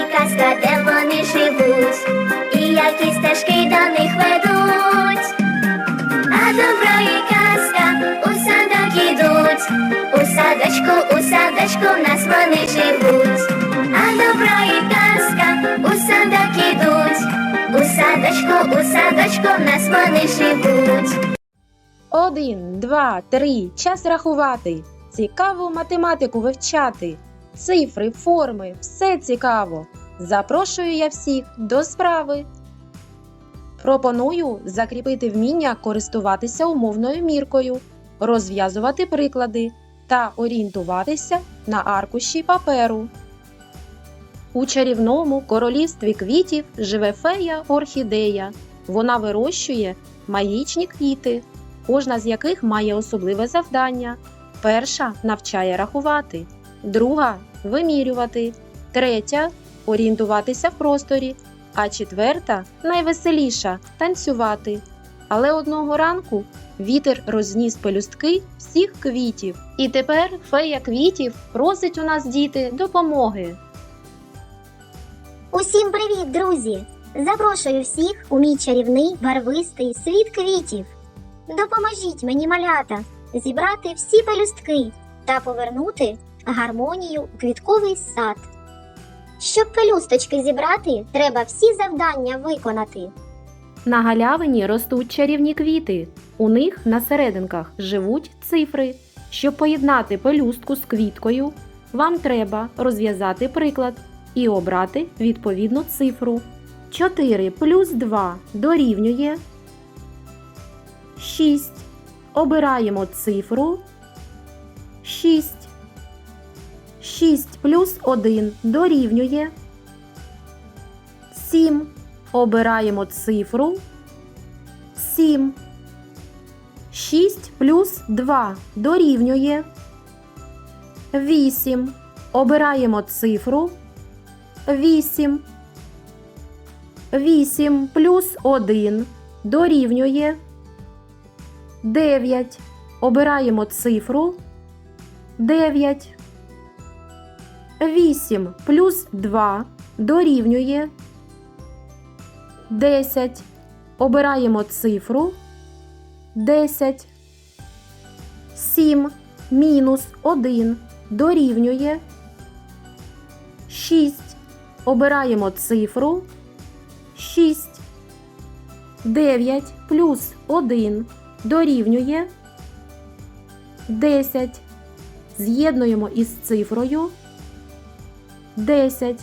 і казка, де вони живуть, і які стежки до них ведуть. А добро і казка у садок ідуть, у садочку, у садочку в нас вони живуть. А добро і казка у садок ідуть, у садочку, у садочку в нас вони живуть. Один, два, три. Час рахувати. Цікаво математику вивчати. Цифри, форми, все цікаво. Запрошую я всіх до справи. Пропоную закріпити вміння користуватися умовною міркою, розв'язувати приклади та орієнтуватися на аркуші паперу. У чарівному королівстві квітів живе фея орхідея. Вона вирощує магічні квіти кожна з яких має особливе завдання. Перша навчає рахувати, друга вимірювати, третя орієнтуватися в просторі, а четверта найвеселіша танцювати. Але одного ранку вітер розніс пелюстки всіх квітів. І тепер фея квітів просить у нас діти допомоги. Усім привіт, друзі! Запрошую всіх у мій чарівний барвистий світ квітів. Допоможіть мені, малята, зібрати всі пелюстки та повернути гармонію квітковий сад. Щоб пелюсточки зібрати, треба всі завдання виконати. На галявині ростуть чарівні квіти. У них на серединках живуть цифри. Щоб поєднати пелюстку з квіткою, вам треба розв'язати приклад і обрати відповідну цифру. 4 плюс 2 дорівнює 6. Обираємо цифру 6. 6 плюс 1 дорівнює 7. Обираємо цифру 7. 6 плюс 2 дорівнює 8. Обираємо цифру 8. 8 плюс 1 дорівнює 9. Обираємо цифру 9. 8 плюс 2 дорівнює 10. Обираємо цифру 10. 7 мінус 1 дорівнює 6. Обираємо цифру 6. 9 плюс 1 дорівнює 10. З'єднуємо із цифрою 10.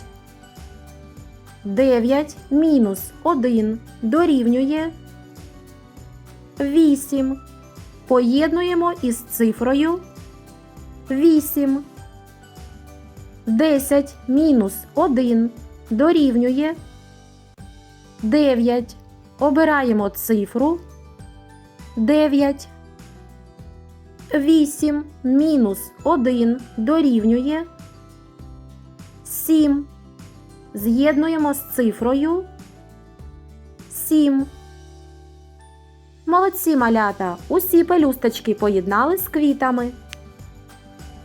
9 мінус 1 дорівнює 8. Поєднуємо із цифрою 8. 10 мінус 1 дорівнює 9. Обираємо цифру 9. 8 мінус 1 дорівнює 7. З'єднуємо з цифрою 7. Молодці малята! Усі пелюсточки поєднали з квітами.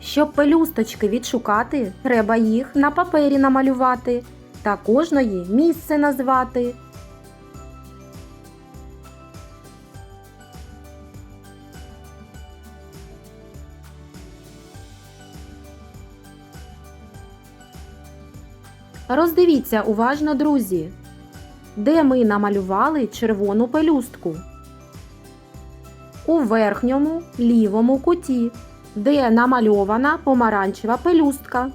Щоб пелюсточки відшукати, треба їх на папері намалювати та кожної місце назвати. Роздивіться уважно, друзі, де ми намалювали червону пелюстку. У верхньому лівому куті, де намальована помаранчева пелюстка.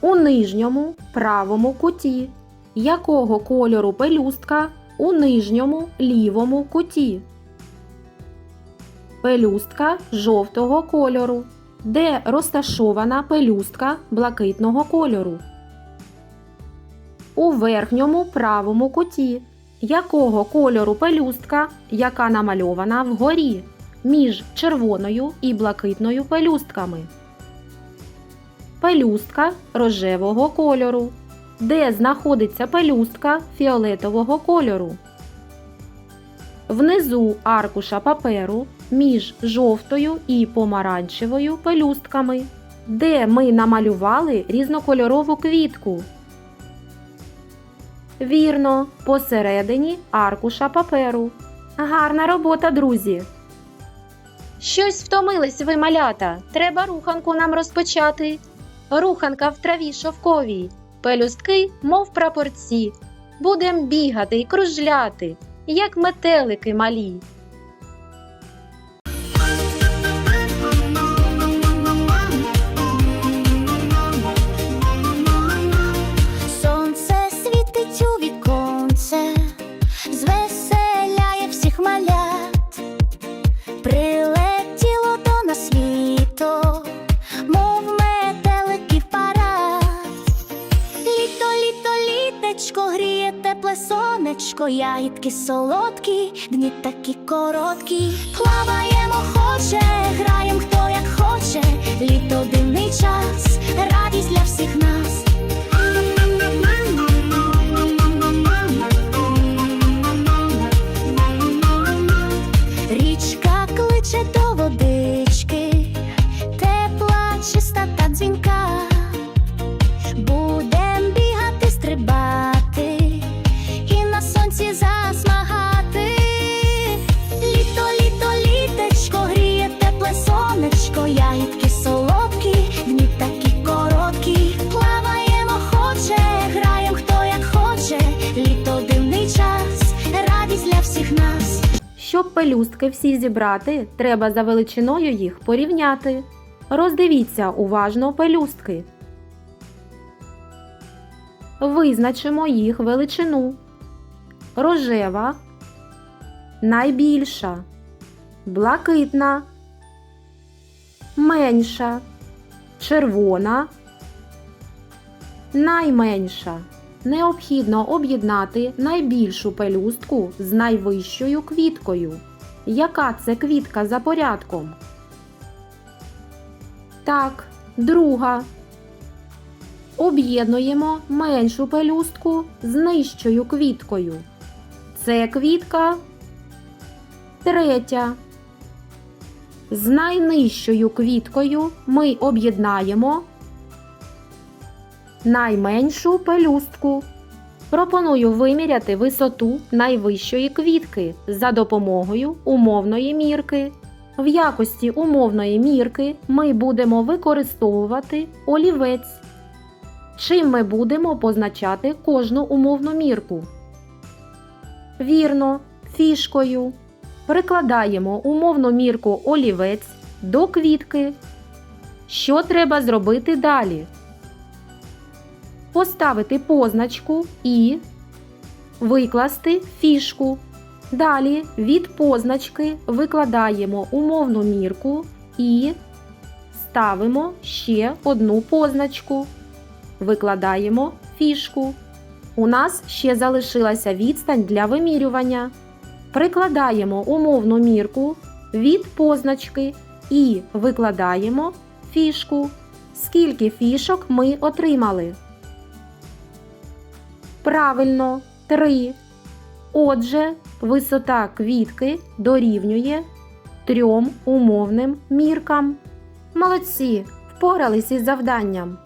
У нижньому правому куті, якого кольору пелюстка у нижньому лівому куті. Пелюстка жовтого кольору, де розташована пелюстка блакитного кольору. У верхньому правому куті, якого кольору пелюстка, яка намальована вгорі між червоною і блакитною пелюстками. Пелюстка рожевого кольору, де знаходиться пелюстка фіолетового кольору. Внизу аркуша паперу між жовтою і помаранчевою пелюстками де ми намалювали різнокольорову квітку? Вірно, посередині аркуша паперу. Гарна робота, друзі. Щось втомились ви, малята. Треба руханку нам розпочати. Руханка в траві шовковій, пелюстки, мов прапорці. Будем бігати й кружляти, як метелики малі. Сонечко, ягідки солодкі, дні такі короткі. Плаваємо хоче, граєм хто як хоче, літо дивний час, радість для всіх нас. Річка кличе до водички, тепла, чиста та дзвінка. Будем бігати, стрибати пелюстки всі зібрати, треба за величиною їх порівняти. Роздивіться уважно пелюстки. Визначимо їх величину. Рожева, найбільша, блакитна, менша, червона, найменша. Необхідно об'єднати найбільшу пелюстку з найвищою квіткою. Яка це квітка за порядком? Так, друга. Об'єднуємо меншу пелюстку з нижчою квіткою. Це квітка третя. З найнижчою квіткою ми об'єднаємо найменшу пелюстку. Пропоную виміряти висоту найвищої квітки за допомогою умовної мірки. В якості умовної мірки ми будемо використовувати олівець. Чим ми будемо позначати кожну умовну мірку? Вірно, фішкою. Прикладаємо умовну мірку олівець до квітки. Що треба зробити далі? Поставити позначку і викласти фішку. Далі від позначки викладаємо умовну мірку і ставимо ще одну позначку. Викладаємо фішку. У нас ще залишилася відстань для вимірювання. Прикладаємо умовну мірку від позначки і викладаємо фішку. Скільки фішок ми отримали? Правильно, 3. Отже, висота квітки дорівнює трьом умовним міркам. Молодці, впорались із завданням.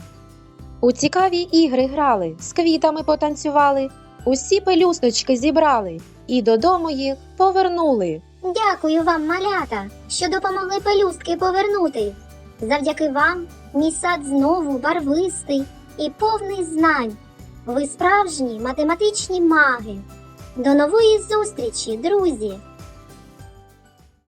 У цікаві ігри грали, з квітами потанцювали, усі пелюсточки зібрали і додому їх повернули. Дякую вам, малята, що допомогли пелюстки повернути. Завдяки вам мій сад знову барвистий і повний знань. Ви справжні математичні маги. До нової зустрічі, друзі!